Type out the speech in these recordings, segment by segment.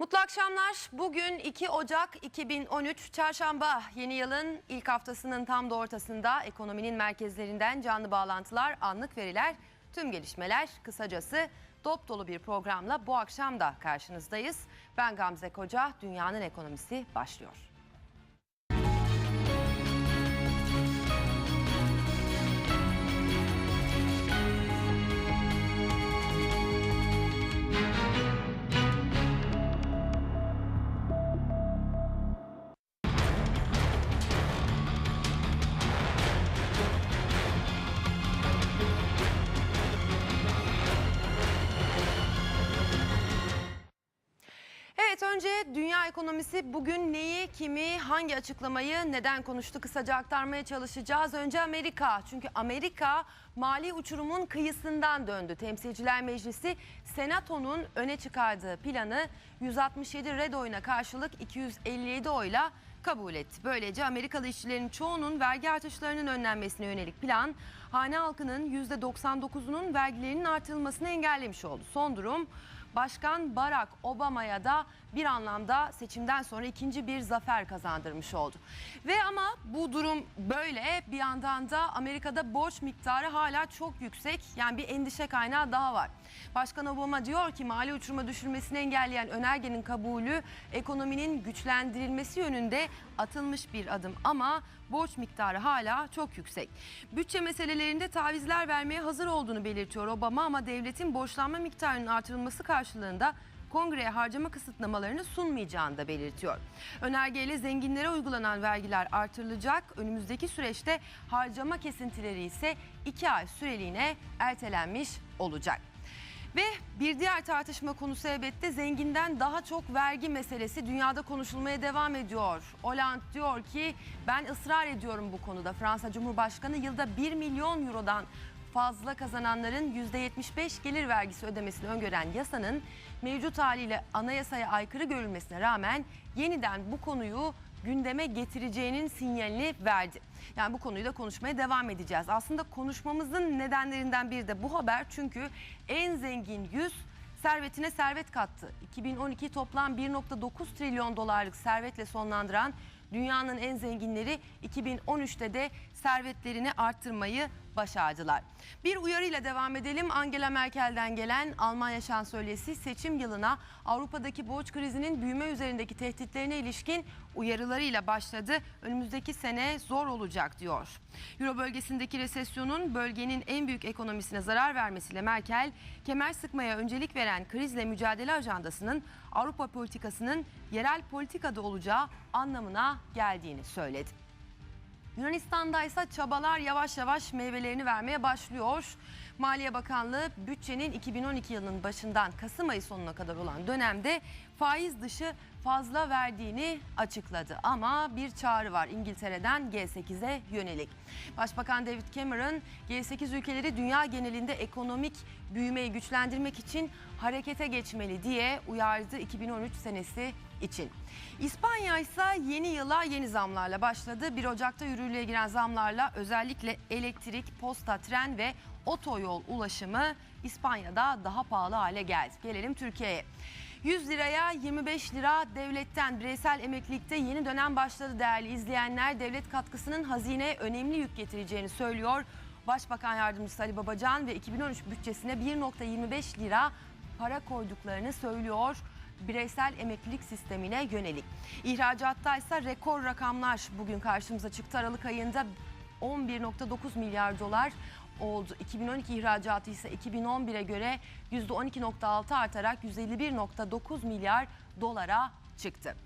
Mutlu akşamlar. Bugün 2 Ocak 2013 Çarşamba yeni yılın ilk haftasının tam da ortasında ekonominin merkezlerinden canlı bağlantılar, anlık veriler, tüm gelişmeler kısacası dop dolu bir programla bu akşam da karşınızdayız. Ben Gamze Koca, Dünyanın Ekonomisi başlıyor. Önce dünya ekonomisi bugün neyi, kimi, hangi açıklamayı, neden konuştu kısaca aktarmaya çalışacağız. Önce Amerika çünkü Amerika mali uçurumun kıyısından döndü. Temsilciler Meclisi Senato'nun öne çıkardığı planı 167 red oyuna karşılık 257 oyla kabul etti. Böylece Amerikalı işçilerin çoğunun vergi artışlarının önlenmesine yönelik plan hane halkının %99'unun vergilerinin artırılmasını engellemiş oldu. Son durum Başkan Barack Obama'ya da bir anlamda seçimden sonra ikinci bir zafer kazandırmış oldu. Ve ama bu durum böyle bir yandan da Amerika'da borç miktarı hala çok yüksek. Yani bir endişe kaynağı daha var. Başkan Obama diyor ki mali uçuruma düşürmesini engelleyen önergenin kabulü ekonominin güçlendirilmesi yönünde atılmış bir adım ama borç miktarı hala çok yüksek. Bütçe meselelerinde tavizler vermeye hazır olduğunu belirtiyor Obama ama devletin borçlanma miktarının artırılması karşılığında kongreye harcama kısıtlamalarını sunmayacağını da belirtiyor. Önergeyle zenginlere uygulanan vergiler artırılacak. Önümüzdeki süreçte harcama kesintileri ise 2 ay süreliğine ertelenmiş olacak. Ve bir diğer tartışma konusu elbette zenginden daha çok vergi meselesi dünyada konuşulmaya devam ediyor. Hollande diyor ki ben ısrar ediyorum bu konuda. Fransa Cumhurbaşkanı yılda 1 milyon eurodan fazla kazananların %75 gelir vergisi ödemesini öngören yasanın mevcut haliyle anayasaya aykırı görülmesine rağmen yeniden bu konuyu gündeme getireceğinin sinyalini verdi. Yani bu konuyu da konuşmaya devam edeceğiz. Aslında konuşmamızın nedenlerinden biri de bu haber çünkü en zengin 100 servetine servet kattı. 2012 toplam 1.9 trilyon dolarlık servetle sonlandıran dünyanın en zenginleri 2013'te de servetlerini arttırmayı başardılar. Bir uyarıyla devam edelim. Angela Merkel'den gelen Almanya şansölyesi seçim yılına Avrupa'daki borç krizinin büyüme üzerindeki tehditlerine ilişkin uyarılarıyla başladı. Önümüzdeki sene zor olacak diyor. Euro bölgesindeki resesyonun bölgenin en büyük ekonomisine zarar vermesiyle Merkel, kemer sıkmaya öncelik veren krizle mücadele ajandasının Avrupa politikasının yerel politikada olacağı anlamına geldiğini söyledi. Yunanistan'da ise çabalar yavaş yavaş meyvelerini vermeye başlıyor. Maliye Bakanlığı bütçenin 2012 yılının başından Kasım ayı sonuna kadar olan dönemde faiz dışı fazla verdiğini açıkladı. Ama bir çağrı var İngiltere'den G8'e yönelik. Başbakan David Cameron G8 ülkeleri dünya genelinde ekonomik büyümeyi güçlendirmek için harekete geçmeli diye uyardı 2013 senesi için. İspanya ise yeni yıla yeni zamlarla başladı. 1 Ocak'ta yürürlüğe giren zamlarla özellikle elektrik, posta, tren ve otoyol ulaşımı İspanya'da daha pahalı hale geldi. Gelelim Türkiye'ye. 100 liraya 25 lira devletten bireysel emeklilikte yeni dönem başladı değerli izleyenler. Devlet katkısının hazineye önemli yük getireceğini söylüyor. Başbakan Yardımcısı Ali Babacan ve 2013 bütçesine 1.25 lira para koyduklarını söylüyor bireysel emeklilik sistemine yönelik. İhracatta ise rekor rakamlar bugün karşımıza çıktı. Aralık ayında 11.9 milyar dolar oldu. 2012 ihracatı ise 2011'e göre %12.6 artarak 151.9 milyar dolara çıktı.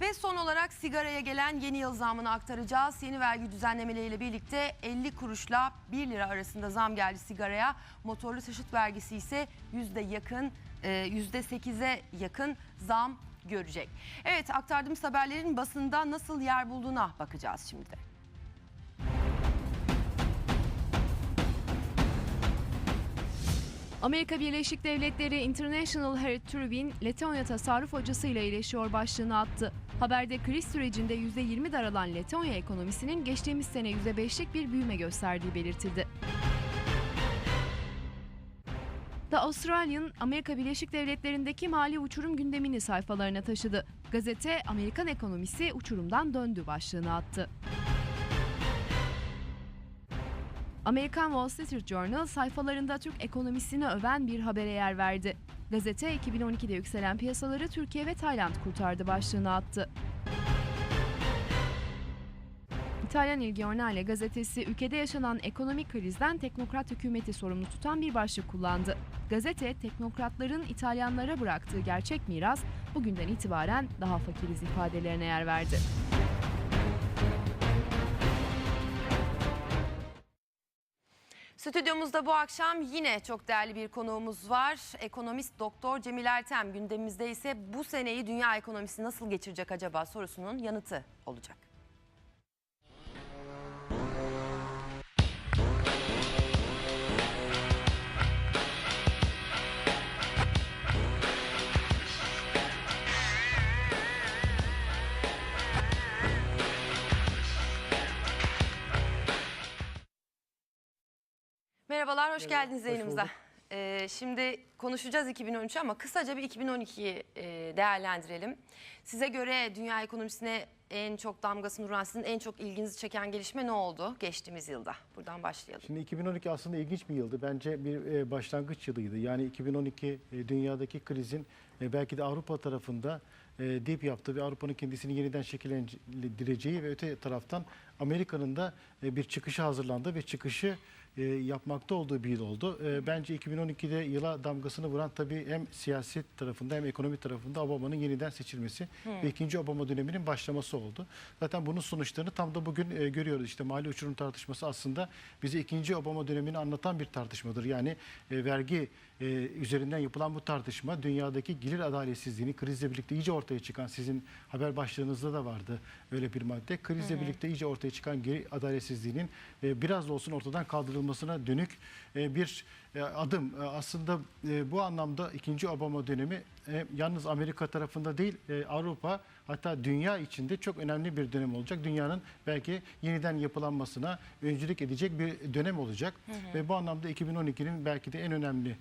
Ve son olarak sigaraya gelen yeni yıl zamını aktaracağız. Yeni vergi düzenlemeleriyle birlikte 50 kuruşla 1 lira arasında zam geldi sigaraya. Motorlu taşıt vergisi ise yüzde yakın %8'e yakın zam görecek. Evet aktardığımız haberlerin basında nasıl yer bulduğuna bakacağız şimdi. Amerika Birleşik Devletleri International Herald Tribune, Letonya tasarruf hocasıyla iyileşiyor başlığını attı. Haberde kriz sürecinde %20 daralan Letonya ekonomisinin geçtiğimiz sene %5'lik bir büyüme gösterdiği belirtildi. The Australian, Amerika Birleşik Devletleri'ndeki mali uçurum gündemini sayfalarına taşıdı. Gazete, Amerikan ekonomisi uçurumdan döndü başlığını attı. Amerikan Wall Street Journal sayfalarında Türk ekonomisini öven bir habere yer verdi. Gazete 2012'de yükselen piyasaları Türkiye ve Tayland kurtardı başlığını attı. İtalyan Il Giornale gazetesi ülkede yaşanan ekonomik krizden teknokrat hükümeti sorumlu tutan bir başlık kullandı. Gazete, teknokratların İtalyanlara bıraktığı gerçek miras bugünden itibaren daha fakiriz ifadelerine yer verdi. Stüdyomuzda bu akşam yine çok değerli bir konuğumuz var. Ekonomist Doktor Cemil Ertem gündemimizde ise bu seneyi dünya ekonomisi nasıl geçirecek acaba sorusunun yanıtı olacak. Merhabalar, hoş geldiniz hoş yayınımıza. bulduk. Ee, şimdi konuşacağız 2013 ama kısaca bir 2012'yi e, değerlendirelim. Size göre dünya ekonomisine en çok damgasını vuran, sizin en çok ilginizi çeken gelişme ne oldu geçtiğimiz yılda? Buradan başlayalım. Şimdi 2012 aslında ilginç bir yıldı. Bence bir e, başlangıç yılıydı. Yani 2012 e, dünyadaki krizin e, belki de Avrupa tarafında e, dip yaptığı ve Avrupa'nın kendisini yeniden şekillendireceği ve öte taraftan Amerika'nın da e, bir çıkışı hazırlandı ve çıkışı e, yapmakta olduğu bir yıl oldu. E, Bence 2012'de yıla damgasını vuran tabii hem siyaset tarafında hem ekonomi tarafında Obama'nın yeniden seçilmesi ve ikinci Obama döneminin başlaması oldu. Zaten bunun sonuçlarını tam da bugün e, görüyoruz. İşte mali uçurum tartışması aslında bize ikinci Obama dönemini anlatan bir tartışmadır. Yani e, vergi e, üzerinden yapılan bu tartışma dünyadaki gelir adaletsizliğini krizle birlikte iyice ortaya çıkan sizin haber başlığınızda da vardı öyle bir madde. Krizle birlikte iyice ortaya çıkan gelir adaletsizliğinin e, biraz da olsun ortadan kaldırılmasına dönük e, bir e, adım. E, Aslında bu anlamda ikinci Obama dönemi yalnız Amerika tarafında değil Avrupa hatta dünya içinde çok önemli bir dönem olacak. Dünyanın belki yeniden yapılanmasına öncülük edecek bir dönem olacak. Ve bu anlamda 2012'nin belki de en önemli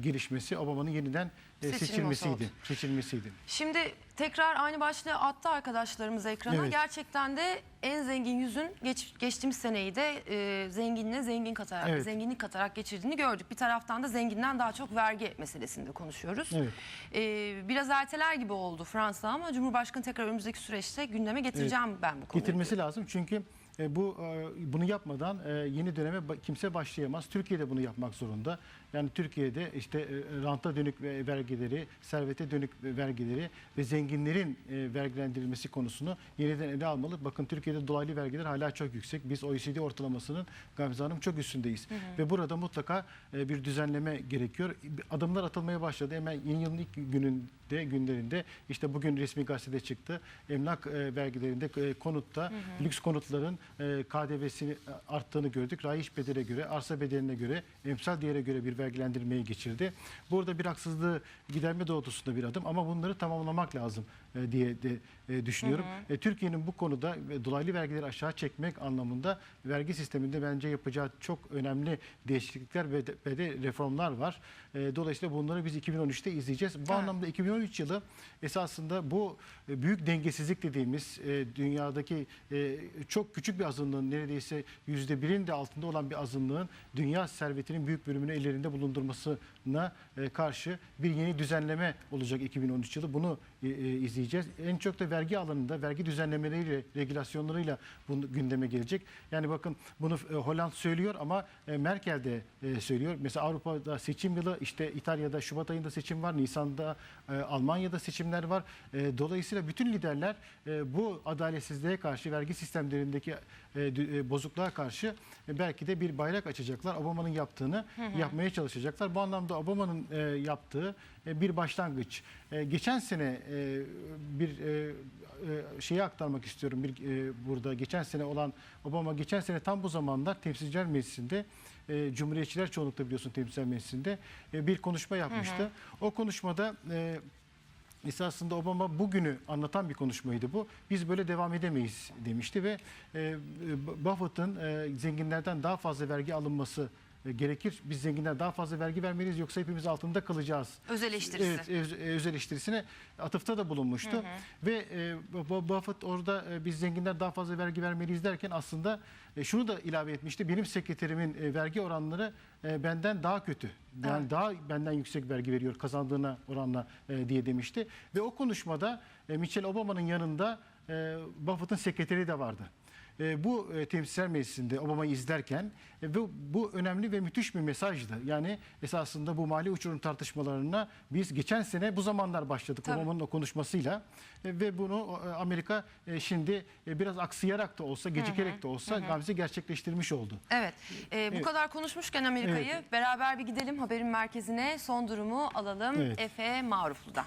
gelişmesi Obama'nın yeniden e, Seçilmesi seçilmesiydi. oldu. Seçilmesiydi. Şimdi tekrar aynı başlığı attı arkadaşlarımız ekrana. Evet. Gerçekten de en zengin yüzün geç, geçtiğimiz seneyi de e, zenginle zengin katarak, Evet. zenginlik katarak geçirdiğini gördük. Bir taraftan da zenginden daha çok vergi meselesinde konuşuyoruz. Evet. E, biraz erteler gibi oldu Fransa ama Cumhurbaşkanı tekrar önümüzdeki süreçte gündeme getireceğim ben bu konuyu. Getirmesi lazım çünkü e, bu e, bunu yapmadan e, yeni döneme ba- kimse başlayamaz. Türkiye'de bunu yapmak zorunda. Yani Türkiye'de işte e, ranta dönük ve- vergileri, servete dönük vergileri ve zenginlerin e, vergilendirilmesi konusunu yeniden ele almalı. Bakın Türkiye'de dolaylı vergiler hala çok yüksek. Biz OECD ortalamasının Gamze Hanım çok üstündeyiz. Ve burada mutlaka e, bir düzenleme gerekiyor. Adımlar atılmaya başladı. Hemen yeni yılın ilk gününde, günlerinde işte bugün resmi gazetede çıktı. Emlak e, vergilerinde, e, konutta, lüks konutların e, KDV'sini arttığını gördük. Rayiç bedele göre, arsa bedeline göre, emsal değere göre bir vergilendirmeyi geçirdi. Burada bir haksızlığı giderme doğrultusunda bir adım ama bunları tamamlamak lazım diye de e, düşünüyorum. E, Türkiye'nin bu konuda e, dolaylı vergileri aşağı çekmek anlamında vergi sisteminde bence yapacağı çok önemli değişiklikler ve de, ve de reformlar var. E, dolayısıyla bunları biz 2013'te izleyeceğiz. Bu Evet. anlamda 2013 yılı esasında bu e, büyük dengesizlik dediğimiz e, dünyadaki e, çok küçük bir azınlığın neredeyse yüzde birin de altında olan bir azınlığın dünya servetinin büyük bölümünü ellerinde bulundurmasına e, karşı bir yeni düzenleme olacak 2013 yılı. Bunu e, e, izleyeceğiz. En çok da vergi alanında vergi düzenlemeleriyle, regülasyonlarıyla bunu gündeme gelecek. Yani bakın bunu e, Holland söylüyor ama e, Merkel de e, söylüyor. Mesela Avrupa'da seçim yılı, işte İtalya'da Şubat ayında seçim var, Nisan'da Almanya'da seçimler var. Dolayısıyla bütün liderler bu adaletsizliğe karşı, vergi sistemlerindeki e, e, bozukluğa karşı e, belki de bir bayrak açacaklar. Obama'nın yaptığını yapmaya çalışacaklar. Bu anlamda Obama'nın e, yaptığı e, bir başlangıç. E, geçen sene e, bir e, e, şeyi aktarmak istiyorum bir e, burada. Geçen sene olan Obama geçen sene tam bu zamanlar Temsilciler Meclisi'nde e, Cumhuriyetçiler çoğunlukla biliyorsun Temsilciler Meclisi'nde e, bir konuşma yapmıştı. O konuşmada e, Esasında Obama bugünü anlatan bir konuşmaydı bu. Biz böyle devam edemeyiz demişti ve e, Buffett'ın e, zenginlerden daha fazla vergi alınması e, gerekir biz zenginler daha fazla vergi vermeliyiz yoksa hepimiz altında kalacağız. Öz eleştirisi. Evet, öz, öz eleştirisine atıfta da bulunmuştu. Ve e, Bu- Buffett orada e, biz zenginler daha fazla vergi vermeliyiz derken aslında e, şunu da ilave etmişti. Benim sekreterimin e, vergi oranları e, benden daha kötü. Yani Evet. daha benden yüksek vergi veriyor kazandığına oranla e, diye demişti. Ve o konuşmada e, Michelle Obama'nın yanında e, Buffett'ın sekreteri de vardı. E, bu e, temsilciler meclisinde Obama'yı izlerken e, bu, bu önemli ve müthiş bir mesajdı. Yani esasında bu mali uçurum tartışmalarına biz geçen sene bu zamanlar başladık. Obama'nın o konuşmasıyla E, ve bunu e, Amerika e, şimdi e, biraz aksayarak da olsa gecikerek de olsa Gamze gerçekleştirmiş oldu. Evet. Ee, bu Evet. kadar konuşmuşken Amerika'yı Evet. beraber bir gidelim haberin merkezine. Son durumu alalım Evet. Efe Maruflu'dan.